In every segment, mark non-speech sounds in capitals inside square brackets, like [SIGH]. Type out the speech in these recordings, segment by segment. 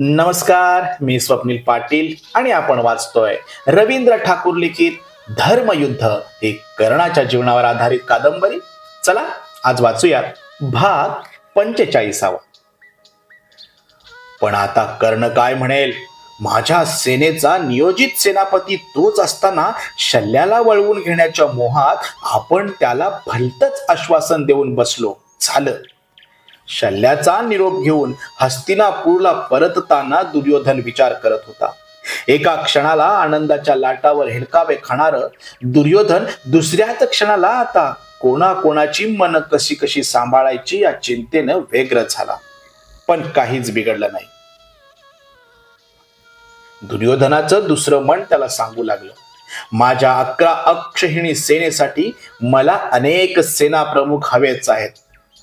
नमस्कार मी स्वप्नील पाटील आणि आपण वाचतोय रवींद्र ठाकूर लिखित धर्मयुद्ध ही कर्णाच्या जीवनावर आधारित कादंबरी. चला आज वाचूयात भाग पंचेचाळीसावा. पण आता कर्ण काय म्हणेल? माझ्या सेनेचा नियोजित सेनापती तोच असताना शल्याला वळवून घेण्याच्या मोहात आपण त्याला भलतच आश्वासन देऊन बसलो. झालं. शल्याचा निरोप घेऊन हस्तिनापूरला परतताना दुर्योधन विचार करत होता. एका क्षणाला आनंदाच्या लाटावर हेलकावे खाणार दुर्योधन दुसऱ्याच क्षणाला आता कोणाकोणाची मन कशी कशी सांभाळायची या चिंतेनं वेग्र झाला. पण काहीच बिघडलं नाही. दुर्योधनाचं दुसरं मन त्याला सांगू लागलं. माझ्या अकरा अक्षहिणी सेनेसाठी मला अनेक सेना प्रमुख हवेच आहेत.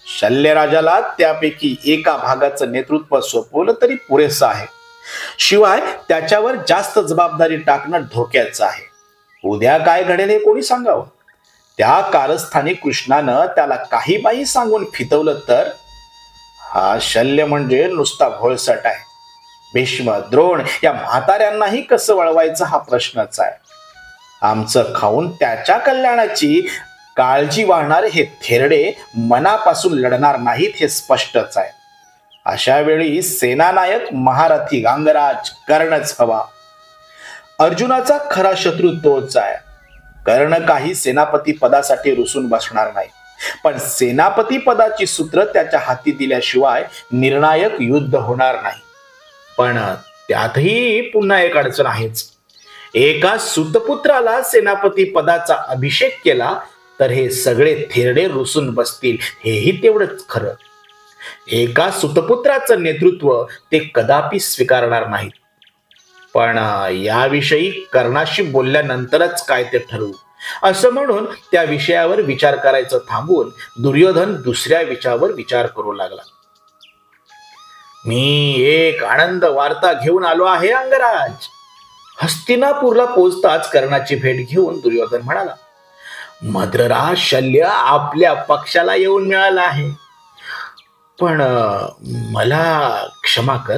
शल्यराजाला त्यापैकी एका भागाचं नेतृत्व सोपवलं तरी पुरेसं आहे. शिवाय त्याच्यावर जास्त जबाबदारी टाकणं धोक्याचं आहे. उद्या काय घडेल हे कोणी सांगावं? त्या कारस्थानी कृष्णानं त्याला काही बाई सांगून फितवलं तर? हा शल्य म्हणजे नुसता भोळसट आहे. भीष्म द्रोण या म्हाताऱ्यांनाही कसं वळवायचं हा प्रश्नच आहे. आमचं खाऊन त्याच्या कल्याणाची काळजी वाहणारे हे थेरडे मनापासून लढणार नाहीत हे स्पष्टच आहे. अशा वेळी सेनानायक महारथी गांगराज कर्णच हवा. अर्जुनाचा खरा शत्रू तोच आहे. कर्ण काही सेनापती पदासाठी रुसून बसणार नाही. पण सेनापती पदाची सूत्र त्याच्या हाती दिल्याशिवाय निर्णायक युद्ध होणार नाही. पण त्यातही पुन्हा एक अडचण आहेच. एका सुतपुत्राला सेनापती पदाचा अभिषेक केला तर हे सगळे थेरडे रुसून बसतील हेही तेवढंच खरं. एका सुतपुत्राचं नेतृत्व ते कदापि स्वीकारणार नाहीत. पण याविषयी कर्णाशी बोलल्यानंतरच काय ते ठरवू? असं म्हणून त्या विषयावर विचार करायचं थांबून दुर्योधन दुसऱ्या विषयावर विचार करू लागला. मी एक आनंद वार्ता घेऊन आलो आहे अंगराज. हस्तिनापूरला पोचताच कर्णाची भेट घेऊन दुर्योधन म्हणाला मद्रराज शल्य आपल्या पक्षाला येऊन मिळाला आहे. पण मला क्षमा कर.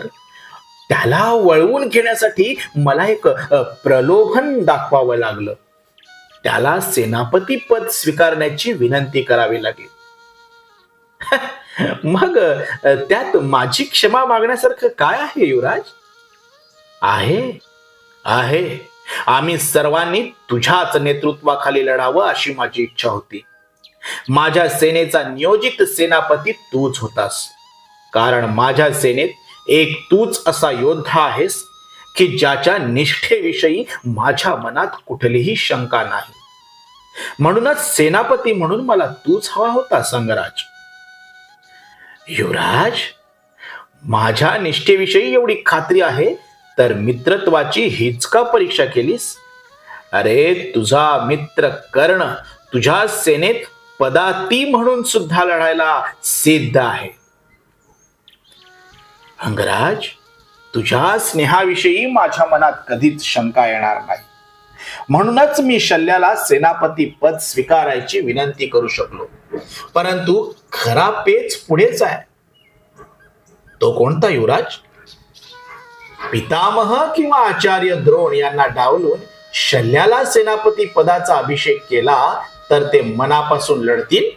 त्याला वळवून घेण्यासाठी मला एक प्रलोभन दाखवावं लागलं. त्याला सेनापती पद स्वीकारण्याची विनंती करावी लागेल. [LAUGHS] मग त्यात माझी क्षमा मागण्यासारखं काय आहे युवराज? आहे आहे. आम्ही सर्वांनी तुझ्याच नेतृत्वाखाली लढावं अशी माझी इच्छा होती. माझ्या सेनेचा नियोजित सेनापती तूच होतास. कारण माझ्या सेनेत एक तूच असा योद्धा आहेस की ज्याच्या निष्ठेविषयी माझ्या मनात कुठलीही शंका नाही. म्हणूनच सेनापती म्हणून मला तूच हवा होता संगराज. युवराज माझ्या निष्ठेविषयी एवढी खात्री आहे तर मित्रत्वाची हीच का परीक्षा केलीस? अरे तुझा मित्र कर्ण तुझ्या सेनेत पदाती म्हणून सुद्धा लढायला सिद्ध आहे. अंगराज तुझ्या स्नेहाविषयी माझ्या मनात कधीच शंका येणार नाही. म्हणूनच मी शल्याला सेनापती पद स्वीकारायची विनंती करू शकलो. परंतु खरा पेच पुढेच आहे. तो कोणता युवराज? पितामह किंवा आचार्य द्रोण यांना डावलून शल्याला सेनापती पदाचा अभिषेक केला तर ते मनापासून लढतील.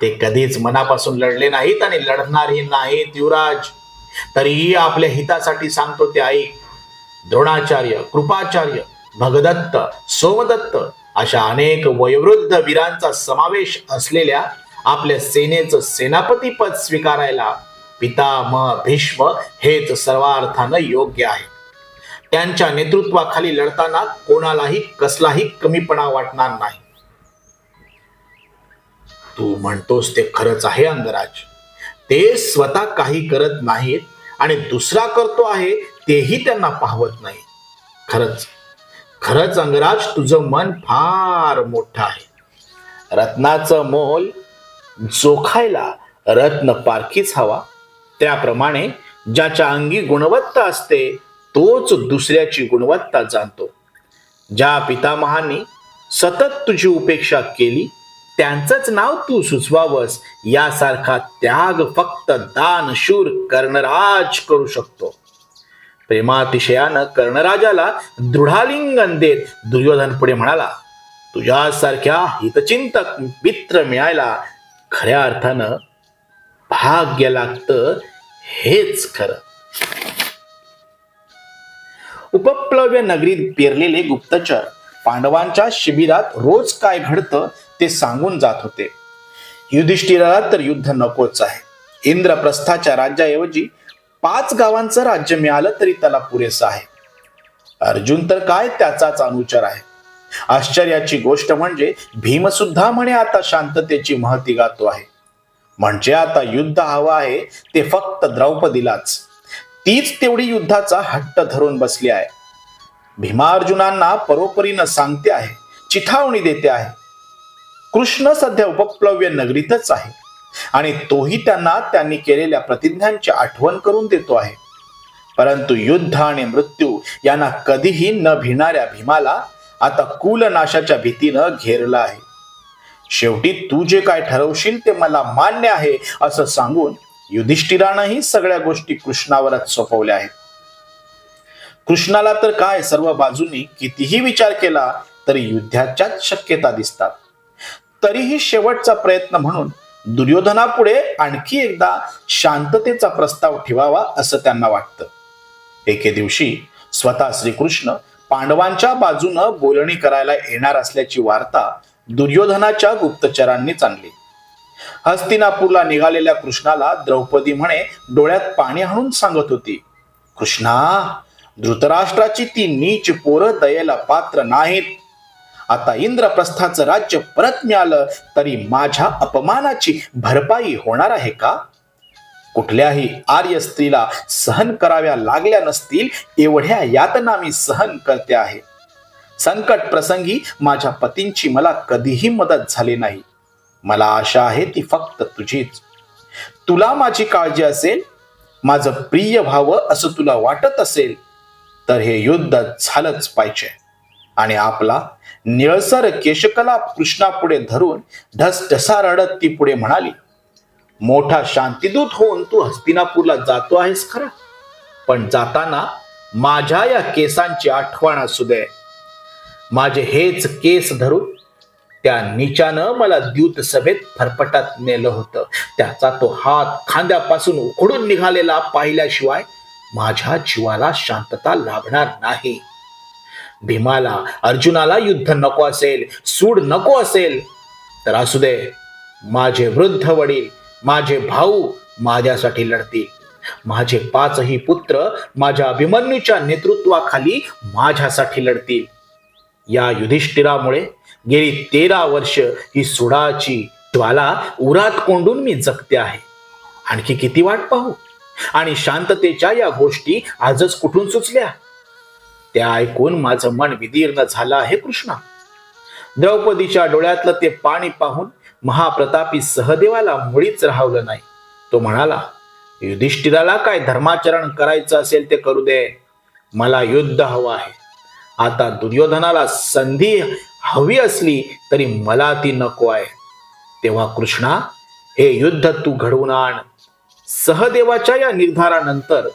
ते कधीच मनापासून लढले नाहीत आणि लढणारही नाहीत युवराज. तरीही आपल्या हितासाठी सांगतो ते आई. द्रोणाचार्य कृपाचार्य भगदत्त सोमदत्त अशा अनेक वयोवृद्ध वीरांचा समावेश असलेल्या आपल्या सेनेचं सेनापती पद स्वीकारायला पितामह भीष्म हेच सर्वार्थानं योग्य आहे. त्यांच्या नेतृत्वाखाली लढताना कोणालाही कसलाही कमीपणा वाटणार नाही. तू म्हणतोस ते खरंच आहे अंगराज. ते स्वतः काही करत नाहीत आणि दुसरा करतो आहे तेही त्यांना पाहवत नाही. खरंच खरंच अंगराज तुझं मन फार मोठं आहे. रत्नाचं मोल जोखायला रत्न पारखीच हवा. त्याप्रमाणे ज्याच्या अंगी गुणवत्ता असते तोच दुसऱ्याची गुणवत्ता जाणतो. ज्या पितामहांनी सतत तुझी उपेक्षा केली त्यांचंच नाव तू सुचवावस यासारखा त्याग फक्त दानशूर कर्णराज करू शकतो. प्रेमातिशयानं कर्णराजाला दृढालिंगन देत दुर्योधन पुढे म्हणाला तुझ्यासारख्या हितचिंतक मित्र मिळायला खऱ्या अर्थानं भाग्य लागतं हेच खरं. उपप्लव्य नगरीत पेरलेले गुप्तचर पांडवांच्या शिबिरात रोज काय घडतं ते सांगून जात होते. युधिष्ठिराला तर युद्ध नकोच आहे. इंद्रप्रस्थाच्या राज्याऐवजी पाच गावांचं राज्य मिळालं तरी त्याला पुरेसं आहे. अर्जुन तर काय त्याचाच अनुचर आहे. आश्चर्याची गोष्ट म्हणजे भीमसुद्धा म्हणे आता शांततेची महती गातो आहे. म्हणजे आता युद्ध हवं आहे ते फक्त द्रौपदीलाच. तीच तेवढी युद्धाचा हट्ट धरून बसली आहे. भीमार्जुनांना परोपरीनं सांगते आहे चिथावणी देते आहे. कृष्ण सध्या उपप्लव्य नगरीतच आहे आणि तोही त्यांना त्यांनी केलेल्या प्रतिज्ञांची आठवण करून देतो आहे. परंतु युद्ध आणि मृत्यू यांना कधीही न भिणाऱ्या भीमाला आता कुलनाशाच्या भीतीनं घेरलं आहे. शेवटी तू जे काय ठरवशील ते मला मान्य आहे असं सांगून युधिष्ठिरानंही सगळ्या गोष्टी कृष्णावरच सोपवल्या आहेत. कृष्णाला तर काय सर्व बाजूनी कितीही विचार केला तरी युद्धाच्याच शक्यता दिसतात. तरीही शेवटचा प्रयत्न म्हणून दुर्योधनापुढे आणखी एकदा शांततेचा प्रस्ताव ठेवावा असं त्यांना वाटतं. एके दिवशी स्वतः श्रीकृष्ण पांडवांच्या बाजूनं बोलणी करायला येणार असल्याची वार्ता दुर्योधनाच्या गुप्तचरांनी चांगले. हस्तिनापूरला निघालेल्या कृष्णाला द्रौपदी म्हणे डोळ्यात पाणी आणून सांगत होती. कृष्णा धृतराष्ट्राची ती नीच पोरं दयेला पात्र नाहीत. आता इंद्रप्रस्थाचं राज्य परत मिळालं तरी माझ्या अपमानाची भरपाई होणार आहे का? कुठल्याही आर्य स्त्रीला सहन कराव्या लागल्या नसतील एवढ्या यातना मी सहन करते आहे. संकट प्रसंगी माझ्या पतींची मला कधीही मदत झाली नाही. मला आशा आहे ती फक्त तुझीच. तुला माझी काळजी असेल माझं प्रिय व्हावं असं तुला वाटत असेल तर हे युद्ध झालंच पाहिजे. आणि आपला निळसर केशकला कृष्णापुढे धरून ढसढसा रडत ती पुढे म्हणाली मोठा शांतिदूत होऊन तू हस्तिनापूरला जातो आहेस खरा? पण जाताना माझ्या या केसांची आठवण असू दे. माझे हेच केस धरून त्या निचानं मला द्यूत सभेत फरफटात नेलं होतं. त्याचा तो हात खांद्यापासून उखडून निघालेला पाहिल्याशिवाय माझ्या जीवाला शांतता लाभणार नाही. भीमाला अर्जुनाला युद्ध नको असेल सूड नको असेल तर असू दे. माझे वृद्ध वडील माझे भाऊ माझ्यासाठी लढतील. माझे पाचही पुत्र माझ्या अभिमन्यूच्या नेतृत्वाखाली माझ्यासाठी लढतील. या युधिष्ठिरामुळे गेली तेरा वर्ष ही सुडाची ज्वाला उरात कोंडून मी जगते आहे. आणखी किती वाट पाहू? आणि शांततेच्या या गोष्टी आजच कुठून सुचल्या? त्या ऐकून माझं मन विदीर्ण झालं आहे कृष्णा. द्रौपदीच्या डोळ्यातलं ते पाणी पाहून महाप्रतापी सहदेवाला मुळीच राहवलं नाही. तो म्हणाला युधिष्ठिराला काय धर्माचरण करायचं असेल ते करू दे. मला युद्ध हवं आहे. आता दुर्योधनाला संधी हवी असली तरी मला ती नको आहे. तेव्हा कृष्णा हे युद्ध तू घडवून आण. सहदेवाच्या या निर्धारानंतर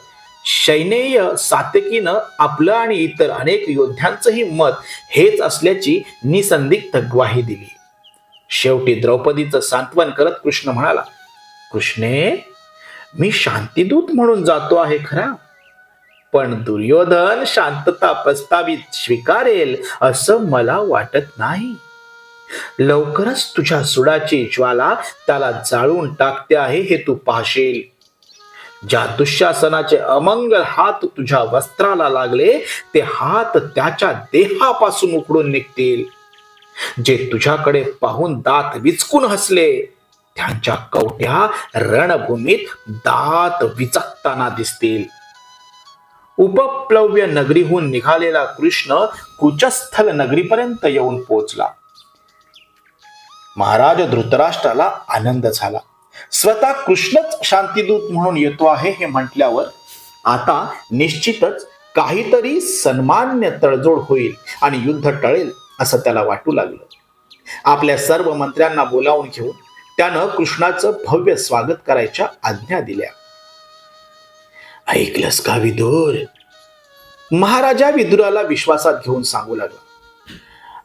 शैनेय सातकीनं आपलं आणि इतर अनेक योद्ध्यांचंही मत हेच असल्याची निसंदिग्ध ग्वाही दिली. शेवटी द्रौपदीचं सांत्वन करत कृष्ण म्हणाला कृष्णे मी शांतीदूत म्हणून जातो आहे खरा. पण दुर्योधन शांतता प्रस्तावित स्वीकारेल असं मला वाटत नाही. लवकरच तुझ्या सुडाची ज्वाला त्याला जाळून टाकते आहे हे तू पाहशील. ज्या दुःशासनाचे अमंगल हात तुझ्या वस्त्राला लागले ते हात त्याच्या देहापासून उकडून निघतील. जे तुझ्याकडे पाहून दात विचकून हसले त्यांच्या कवट्या रणभूमीत दात विचकताना दिसतील. उपप्लव्य नगरीहून निघालेला कृष्ण कुचस्थल नगरीपर्यंत येऊन पोहोचला महाराज धृतराष्ट्राला आनंद झाला. स्वतः कृष्णच शांतीदूत म्हणून येतो आहे हे म्हटल्यावर आता निश्चितच काहीतरी सन्मान्य तडजोड होईल आणि युद्ध टळेल असं त्याला वाटू लागलं. आपल्या सर्व मंत्र्यांना बोलावून घेऊन त्यानं कृष्णाचं भव्य स्वागत करायच्या आज्ञा दिल्या. ऐकलंस का विदुर? महाराजा विदुराला विश्वासात घेऊन सांगू लागला.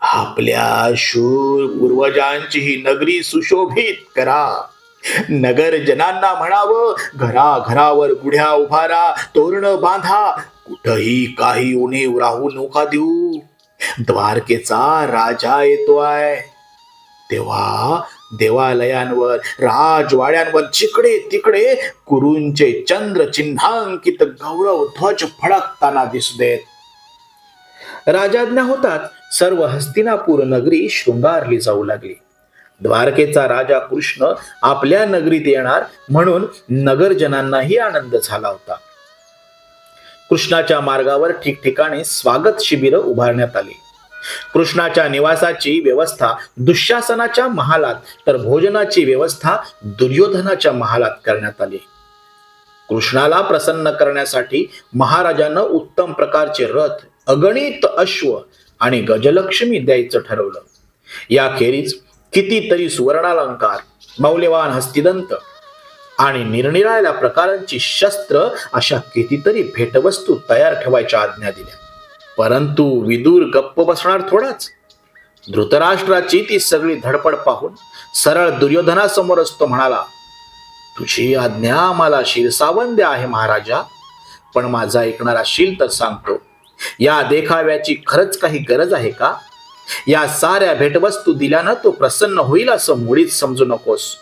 आपल्या शूर पूर्वजांची ही नगरी सुशोभित करा. नगर जनांना म्हणावं घरा घरावर गुढ्या उभारा तोरण बांधा कुठही काही उणीव राहू नका देऊ. द्वारकेचा राजा येतोय. तेव्हा देवालयांवर राजवाड्यांवर जिकडे तिकडे कुरूंचे चंद्र चिन्हांकित गौरव ध्वज फडकताना दिसू देत. राजाज्ञा होतात सर्व हस्तिनापूर नगरी शृंगारली जाऊ लागली. द्वारकेचा राजा कृष्ण आपल्या नगरीत येणार म्हणून नगरजनांनाही आनंद झाला होता. कृष्णाच्या मार्गावर ठिकठिकाणी स्वागत शिबिर उभारण्यात आली. कृष्णाच्या निवासाची व्यवस्था दुःशासनाच्या महालात तर भोजनाची व्यवस्था दुर्योधनाच्या महालात करण्यात आली. कृष्णाला प्रसन्न करण्यासाठी महाराजानं उत्तम प्रकारचे रथ अगणित अश्व आणि गजलक्ष्मी द्यायचं ठरवलं. याखेरीज कितीतरी सुवर्णालंकार मौल्यवान हस्तिदंत आणि निरनिराळ्या प्रकारांची शस्त्र अशा कितीतरी भेटवस्तू तयार ठेवायच्या आज्ञा दिल्या. परंतु विदूर गप्प बसणार थोडाच. धृतराष्ट्राची ती सगळी धडपड पाहून सरळ दुर्योधनासमोरच तो म्हणाला तुझी आज्ञा आम्हाला शिरसावंद्य आहे महाराजा पण माझा ऐकणारा शील तर सांगतो या देखाव्याची खरंच काही गरज आहे का? या साऱ्या भेटवस्तू दिल्यानं तो प्रसन्न होईल असं मुळीच समजू नकोस.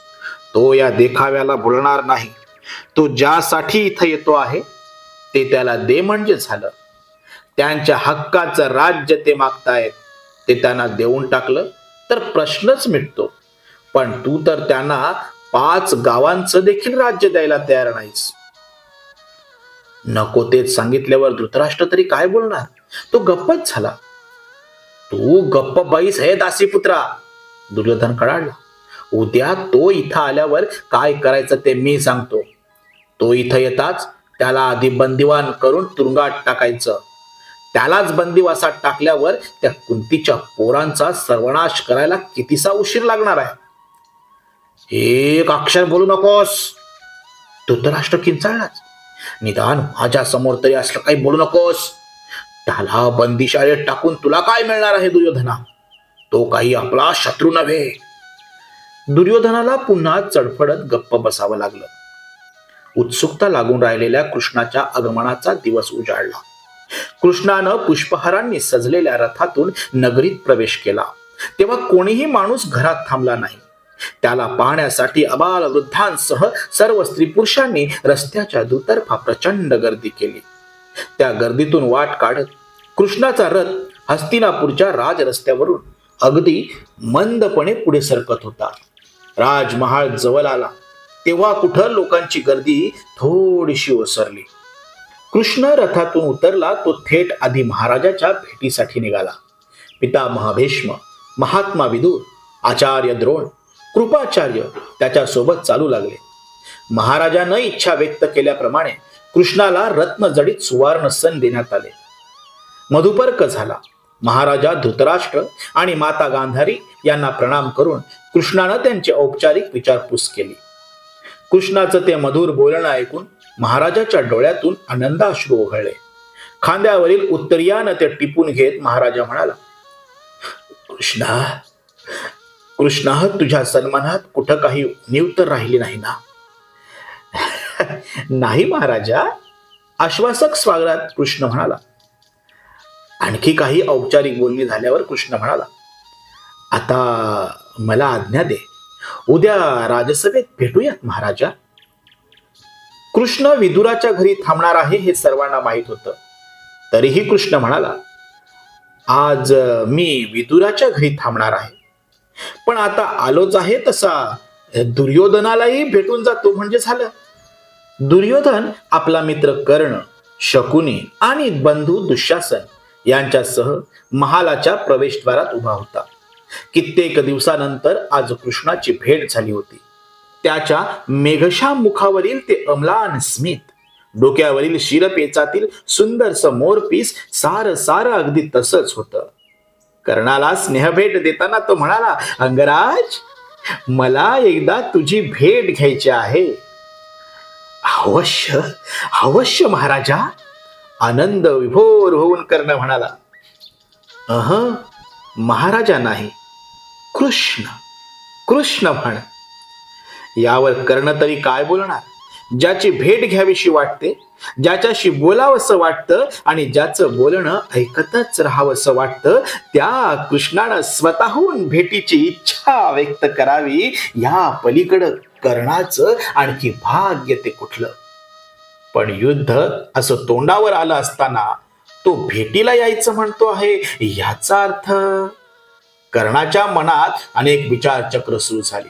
तो या देखाव्याला बोलणार नाही. तो ज्यासाठी इथं येतो आहे ते त्याला दे म्हणजे झालं. त्यांच्या हक्काचं राज्य ते मागतायत. ते त्यांना देऊन टाकलं तर प्रश्नच मिटतो. पण तू तर त्यांना पाच गावांचं देखील राज्य द्यायला तयार नाहीस. नको तेच सांगितल्यावर धृतराष्ट्र तरी काय बोलणार? तो गप्पच झाला. तू गप्प बाईस हे दासीपुत्रा दुर्योधन कडाडला. उद्या तो इथं आल्यावर काय करायचं ते मी सांगतो. तो इथं येताच त्याला आधी बंदिवान करून तुरुंगात टाकायचं. त्यालाच बंदिवासात टाकल्यावर त्या कुंतीच्या पोरांचा सर्वनाश करायला कितीसा उशीर लागणार आहे? एक अक्षर बोलू नकोस. धृतराष्ट्र किंचाळलाच. निदान माझ्यासमोर तरी असलं काही बोलू नकोस. त्याला बंदिशाळेत टाकून तुला काय मिळणार आहे दुर्योधना? तो काही आपला शत्रू नव्हे. दुर्योधनाला पुन्हा चडफडत गप्प बसावं लागलं. उत्सुकता लागून राहिलेल्या कृष्णाच्या आगमनाचा दिवस उजाडला कृष्णानं पुष्पहारांनी सजलेल्या रथातून नगरीत प्रवेश केला. तेव्हा कोणीही माणूस घरात थांबला नाही. त्याला पाहण्यासाठी अबाल वृद्धांसह सर्व स्त्री पुरुषांनी रस्त्याच्या दुतर्फा प्रचंड गर्दी केली. त्या गर्दीतून वाट काढत कृष्णाचा रथ हस्तिनापूरच्या राज रस्त्यावरून अगदी मंदपणे पुढे सरकत होता. राजमहाल जवळ आला. तेव्हा कुठं लोकांची गर्दी थोडीशी ओसरली. कृष्ण रथातून उतरला तो थेट आधी महाराजाच्या भेटीसाठी निघाला. पिता महाभीष्म महात्मा विदूर आचार्य द्रोण कृपाचार्य त्याच्यासोबत चालू लागले. महाराजानं इच्छा व्यक्त केल्याप्रमाणे कृष्णाला रत्नजडीत सुवर्ण सन देण्यात आले. मधुपर्क झाला. महाराजा धृतराष्ट्र आणि माता गांधारी यांना प्रणाम करून कृष्णानं त्यांची औपचारिक विचारपूस केली. कृष्णाचं ते मधुर बोलणं ऐकून महाराजाच्या डोळ्यातून आनंदाश्रू ओघळले. खांद्यावरील उत्तरियानं ते टिपून घेत महाराजा म्हणाला कृष्णा कृष्णा तुझ्या सन्मानात कुठं काही उणीव तर राहिली नाही ना? [LAUGHS] नाही महाराजा आश्वासक स्वागतात कृष्ण म्हणाला. आणखी काही औपचारिक बोलणी झाल्यावर कृष्ण म्हणाला आता मला आज्ञा दे. उद्या राजसभेत भेटूयात महाराजा. कृष्ण विदुराच्या घरी थांबणार आहे हे सर्वांना माहीत होतं. तरीही कृष्ण म्हणाला आज मी विदुराच्या घरी थांबणार आहे. पण आता आलोच आहे तसा. दुर्योधनालाही भेटून जातो म्हणजे झालं. दुर्योधन आपला मित्र कर्ण शकुनी आणि बंधू दुःशासन यांच्यासह महालाच्या प्रवेशद्वारात उभा होता. कित्येक दिवसानंतर आज कृष्णाची भेट झाली होती. त्याच्या मेघशा मुखावरील ते अमलान स्मित. डोक्यावरील शिरपेचातील सुंदरस मोरपीस सार सार अगदी तसंच होत. कर्णाला स्नेहभेट देताना तो म्हणाला अंगराज मला एकदा तुझी भेट घ्यायची आहे. अवश्य अवश्य महाराजा. आनंद विभोर होऊन कर्ण म्हणाला अह महाराजा नाही कृष्ण कृष्ण म्हण. यावर कर्ण तरी काय बोलणार? ज्याची भेट घ्यावीशी वाटते ज्याच्याशी बोलावंसं वाटतं आणि ज्याचं बोलणं ऐकतच राहावंसं वाटतं त्या कृष्णानं स्वतःहून भेटीची इच्छा व्यक्त करावी. या पलीकडं कर्णाचं आणखी भाग्य ते कुठलं? पण युद्ध असं तोंडावर आलं असताना तो भेटीला यायचं म्हणतो आहे. याचा अर्थ कर्णाच्या मनात अनेक विचारचक्र सुरू झाली.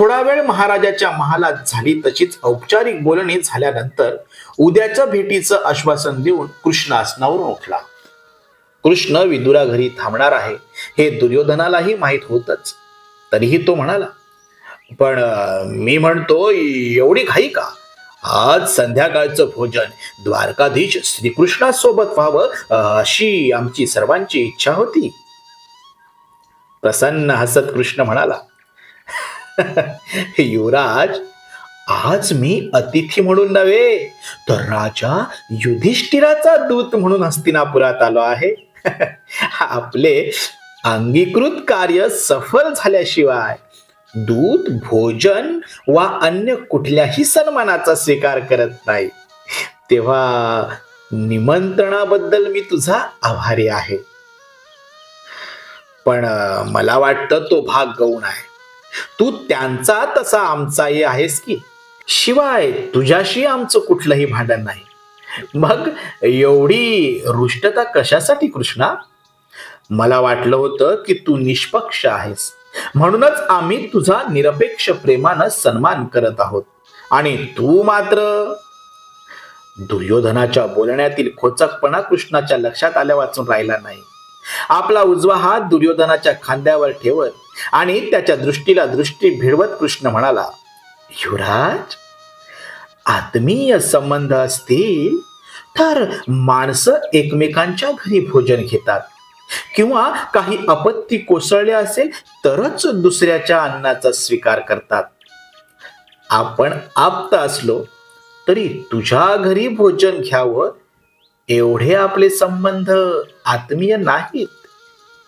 थोडा वेळ महाराजाच्या महालात झाली तशीच औपचारिक बोलणी झाल्यानंतर उद्याच्या भेटीचं आश्वासन देऊन कृष्ण आसनावरून उठला कृष्ण विदुरा घरी थांबणार आहे हे दुर्योधनालाही माहीत होतच. तरीही तो म्हणाला पण मी म्हणतो एवढी घाई का? आज संध्याकाळचं भोजन द्वारकाधीश श्रीकृष्णासोबत व्हावं अशी आमची सर्वांची इच्छा होती. प्रसन्न हसत कृष्ण म्हणाला [LAUGHS] युवराज आज मी अतिथी म्हणून नव्हे तर राजा युधिष्ठिराचा दूत म्हणून हस्तिनापुरात आलो आहे. [LAUGHS] आपले अंगीकृत कार्य सफल झाल्याशिवाय दूत भोजन वा अन्य कुठल्याही सन्मानाचा स्वीकार करत नाही. तेव्हा निमंत्रणाबद्दल मी तुझा आभारी आहे. पण मला वाटतं तो भाग गौण आहे. तू त्यांचा तसा आमचाही आहेस की. शिवाय तुझ्याशी आमचं कुठलंही भांडण नाही. मग एवढी रुष्टता कशासाठी कृष्णा? मला वाटलं होतं की तू निष्पक्ष आहेस. म्हणूनच आम्ही तुझा निरपेक्ष प्रेमानं सन्मान करत आहोत. आणि तू मात्र? दुर्योधनाच्या बोलण्यातील खोचकपणा कृष्णाच्या लक्षात आल्या वाचून राहिला नाही. आपला उजवा हात दुर्योधनाच्या खांद्यावर ठेवत आणि त्याच्या दृष्टीला दृष्टी भिडवत कृष्ण म्हणाला युवराज आत्मीय संबंध असतील तर माणसं एकमेकांच्या घरी भोजन घेतात. किंवा काही अपत्ती कोसळले असेल तरच दुसऱ्याच्या अन्नाचा स्वीकार करतात. आपण आप्त असलो तरी तुझ्या घरी भोजन घ्यावं एवढे आपले संबंध आत्मीय नाहीत.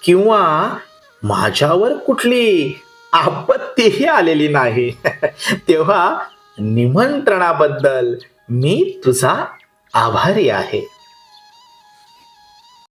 किंवा माझ्यावर कुठली आपत्तीही आलेली नाही. [LAUGHS] तेव्हा निमंत्रणाबद्दल मी तुझा आभारी आहे.